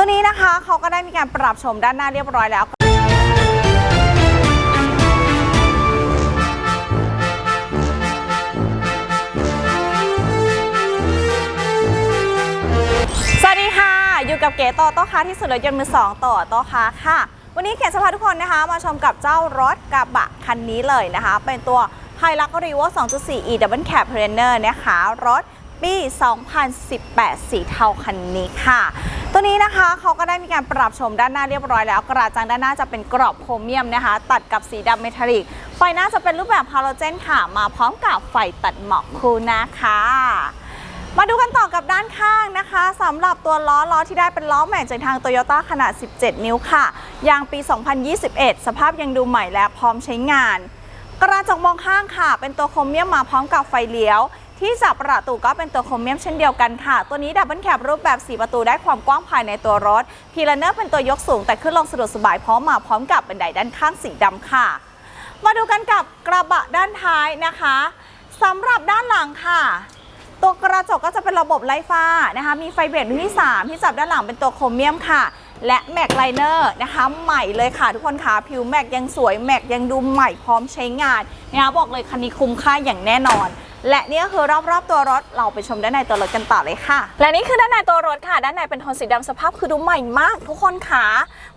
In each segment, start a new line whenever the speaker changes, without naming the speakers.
ตัวนี้นะคะเขาก็ได้มีการปรับโฉมด้านหน้าเรียบร้อยแล้วสวัสดีค่ะอยู่กับเก๋โตโต้ค้าที่สุดรถยนต์มือสองต่อโต้ค้าค่ะ วันนี้เก๋จะพาทุกคนนะคะ มาชมกับเจ้ารถกระบะคันนี้เลยนะคะ เป็นตัว h i l u x r e v o 2.4 e Double Cab Trainer นะคะ รถ ปี2018 สีเทาคันนี้ค่ะ ตัวนี้นะคะเขาก็ได้มีการปรับโฉมด้านหน้าเรียบร้อยแล้วกระจังด้านหน้าจะเป็นกรอบโครเมียมนะคะ ตัดกับสีดำเมทัลลิก ไฟหน้าจะเป็นรูปแบบฮาโลเจนค่ะ มาพร้อมกับไฟตัดหมอกคูนะคะมาดูกันต่อกับด้านข้างนะคะสำหรับตัวล้อล้อที่ได้เป็นล้อแม็กจากทางโตโยต้าขนาด 17 นิ้วค่ะ ยางปี 2021 สภาพยังดูใหม่และพร้อมใช้งาน กระจกมองข้างค่ะ เป็นตัวโครเมียมมาพร้อมกับไฟเลี้ยว ที่จับประตูก็เป็นตัวโครเมียมเช่นเดียวกันค่ะ ตัวนี้ดับเบิลแคปรูปแบบ 4 ประตูได้ความกว้างภายในตัวรถ พีลเนอร์เป็นตัวยกสูงแต่ขึ้นลงสะดวกสบายพร้อมมาพร้อมกับบันไดด้านข้างสีดำค่ะ มาดูกันกับกระบะด้านท้ายนะคะสำหรับด้านหลังค่ะตัวกระจกก็จะเป็นระบบไล่ฟ้านะคะ มีไฟเบรกรุ่นที่ 3 ที่จับด้านหลังเป็นตัวโครเมียมค่ะ และแม็กไลเนอร์นะคะ ใหม่เลยค่ะ ทุกคนค่ะ ผิวแม็กยังสวย แม็กยังดูใหม่พร้อมใช้งานนะคะบอกเลยคันนี้คุ้มค่าอย่างแน่นอน และนี่ก็คือรอบๆตัวรถเราไปชมด้านในตัวรถกันต่อเลยค่ะ และนี่คือด้านในตัวรถค่ะ ด้านในเป็นโทนสีดำสภาพคือดูใหม่มาก ทุกคนค่ะ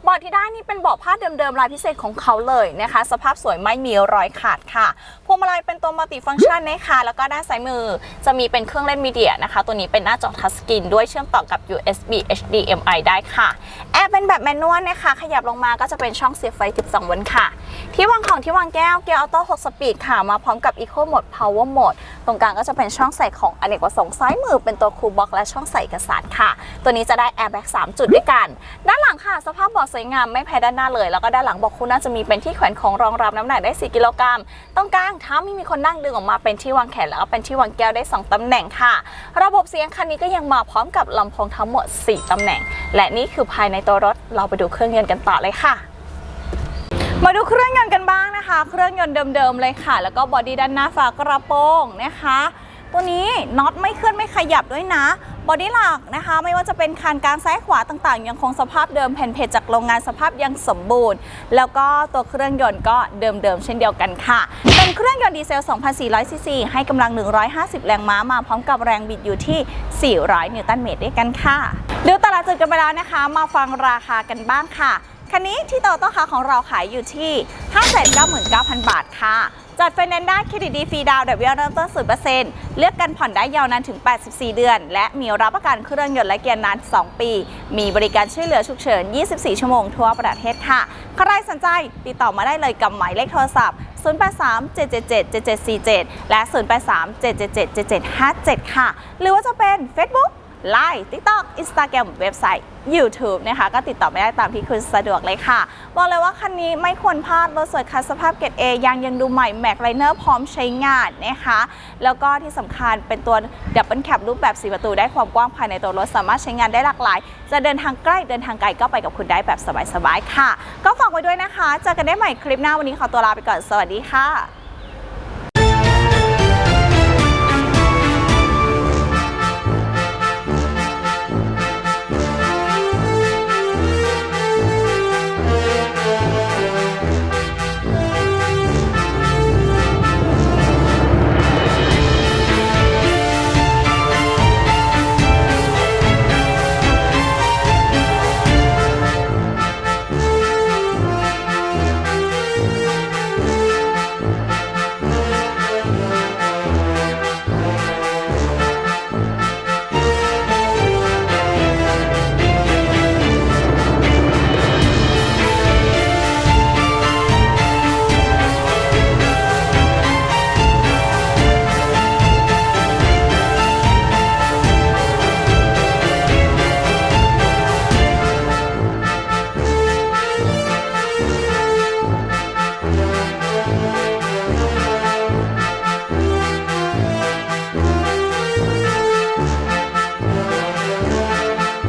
เบาะที่ได้นี่เป็นเบาะผ้าเดิมๆลายพิเศษของเขาเลยนะคะ สภาพสวยไม่มีรอยขาดค่ะพวงมาลัยเป็นตัวมัลติฟังก์ชันนะคะแล้วก็ด้านซ้ายมือจะมีเป็นเครื่องเล่นมีเดียนะคะ ตัวนี้เป็นหน้าจอทัชสกรีนด้วยเชื่อมต่อกับ USB HDMI ได้ค่ะแอร์เป็นแบบแมนนวลนะคะ ขยับลงมาก็จะเป็นช่องเสียบไฟ 12โวลต์ค่ะ ที่วางของที่วางแก้วเกียร์ออโต้6สปีดค่ะมาพร้อมกับ Eco Mode Power Mode ตรงกลางก็จะเป็นช่องใส่ของอเนกประสงค์ซ้ายมือเป็นตัวคูลบ็อกและช่องใส่เอกสารค่ะ ตัวนี้จะได้ Airbag 3จุดด้วยกัน ด้านหลังค่ะ สภาพเบาะสวยงามไม่แพ้ด้านหน้าเลย แล้วก็ด้านหลังเบอกคู่หน่าจะมีเป็นที่แขวนของรองรับน้ำหนักได้ 4 กิโลกรัมตรงกลางถ้าไม่มีคนนั่งดึงออกมาเป็นที่วางแขนแล้วก็เป็นที่วางแก้วได้ 2ตำแหน่งค่ะ ระบบเสียงคันนี้ก็ยังมาพร้อมกับลำโพงทั้งหมด 4ตำแหน่ง และนี่คือภายในตัวรถเราไปดูเครื่องยนต์กันต่อเลยค่ะ มาดูเครื่องยนต์กันบ้างนะคะ เครื่องยนต์เดิมๆเลยค่ะ แล้วก็บอดี้ด้านหน้าฝากระโปรงนะคะ ตัวนี้น็อตไม่เคลื่อนไม่ขยับด้วยนะ บอดี้หลักนะคะ ไม่ว่าจะเป็นคานกลางซ้ายขวาต่างๆ ยังคงสภาพเดิมแผ่นเพจจากโรงงานสภาพยังสมบูรณ์ แล้วก็ตัวเครื่องยนต์ก็เดิมๆเช่นเดียวกันค่ะ เป็นเครื่องยนต์ดีเซล 2,400 ซีซี ให้กำลัง 150 แรงม้ามาพร้อมกับแรงบิดอยู่ที่ 400 นิวตันเมตรด้วยกันค่ะ ดูตลาดจุดกันไปแล้วนะคะ มาฟังราคากันบ้างค่ะ คันนี้ที่โตโต้คาของเราขายอยู่ที่ 599,000 บาทค่ะ จัดไฟแนนซ์ได้เครดิตดีฟรีดาวน์ดอกเบี้ยเริ่มต้น0%เลือกกันผ่อนได้ยาวนานถึง 84 เดือน และมีรับประกันเครื่องยนต์และเกียร์นาน 2 ปี มีบริการช่วยเหลือฉุกเฉิน 24 ชั่วโมงทั่วประเทศค่ะ ใครสนใจติดต่อมาได้เลยกับหมายเลขโทรศัพท์ 083-777-7747 และ 083-777-7757 ค่ะ หรือว่าจะเป็น Facebook Line TikTok Instagram เว็บไซต์ YouTube นะคะ ก็ติดต่อไม่ได้ตามที่คุณสะดวกเลยค่ะ บอกเลยว่าคันนี้ไม่ควรพลาดรถสวยคันสภาพเกรด A ยางยังดูใหม่แม็กไลเนอร์พร้อมใช้งานนะคะ แล้วก็ที่สำคัญเป็นตัวดับเบิลแคปรูปแบบ4ประตูได้ความกว้างภายในตัวรถสามารถใช้งานได้หลากหลาย จะเดินทางใกล้เดินทางไกลก็ไปกับคุณได้แบบสบายๆค่ะ ก็ฝากไว้ด้วยนะคะเจอกันได้ใหม่คลิปหน้าวันนี้ขอตัวลาไปก่อนสวัสดีค่ะ